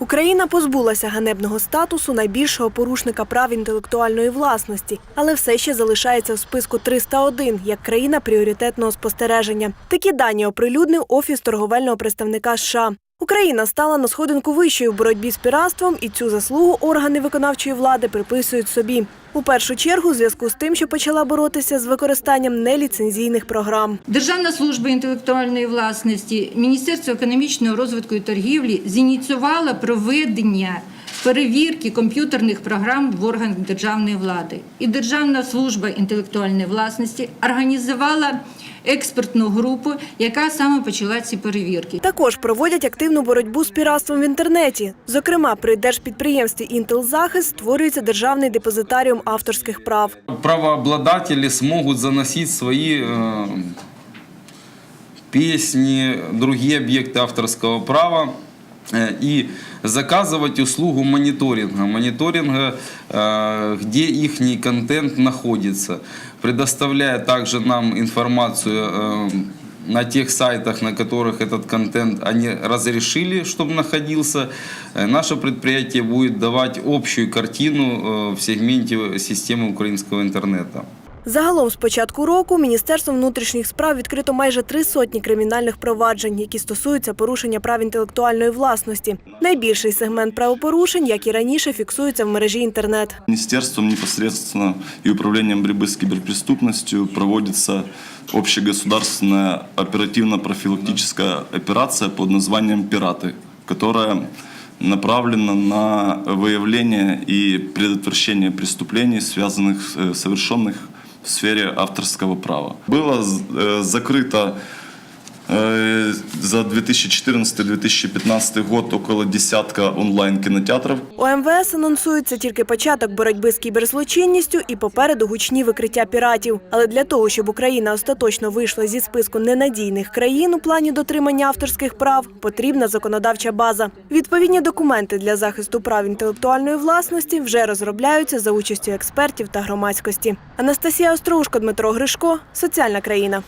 Україна позбулася ганебного статусу найбільшого порушника прав інтелектуальної власності, але все ще залишається в списку 301 як країна пріоритетного спостереження. Такі дані оприлюднив офіс торговельного представника США. Україна стала на сходинку вищою в боротьбі з піратством, і цю заслугу органи виконавчої влади приписують собі. У першу чергу, у зв'язку з тим, що почала боротися з використанням неліцензійних програм. Державна служба інтелектуальної власності, Міністерство економічного розвитку і торгівлі зініціювала проведення перевірки комп'ютерних програм в органах державної влади. І Державна служба інтелектуальної власності організувала експертну групу, яка саме почала ці перевірки. Також проводять активну боротьбу з піратством в інтернеті. Зокрема, при держпідприємстві «Інтелзахист» створюється державний депозитаріум авторських прав. правообладатели смогут заносить свои э, песни, другие объекты авторского права э, и заказывать услугу мониторинга. Мониторинга, э, где их контент находится. Предоставляя также нам информацию э, на тех сайтах, на которых этот контент они разрешили, чтобы находился, э, наше предприятие будет давать общую картину э, в сегменте системы украинского интернета. Загалом з початку року Міністерством внутрішніх справ відкрито майже три сотні кримінальних проваджень, які стосуються порушення прав інтелектуальної власності. Найбільший сегмент правопорушень, як і раніше, фіксується в мережі інтернет. Министерством непосредственно и управлением борьбы с киберпреступностью проводится общегосударственная оперативно-профилактическая операция под названием «Пираты», которая направлена на выявление и предотвращение преступлений, связанных, э, совершенных в сфере авторского права. Было э, закрыто э, за 2014-2015 год около десятка онлайн-кинотеатров, У МВС анонсується тільки початок боротьби з кіберзлочинністю і попереду гучні викриття піратів. Але для того, щоб Україна остаточно вийшла зі списку ненадійних країн у плані дотримання авторських прав, потрібна законодавча база. Відповідні документи для захисту прав інтелектуальної власності вже розробляються за участю експертів та громадськості. Анастасія Остроушко, Дмитро Гришко, соціальна країна.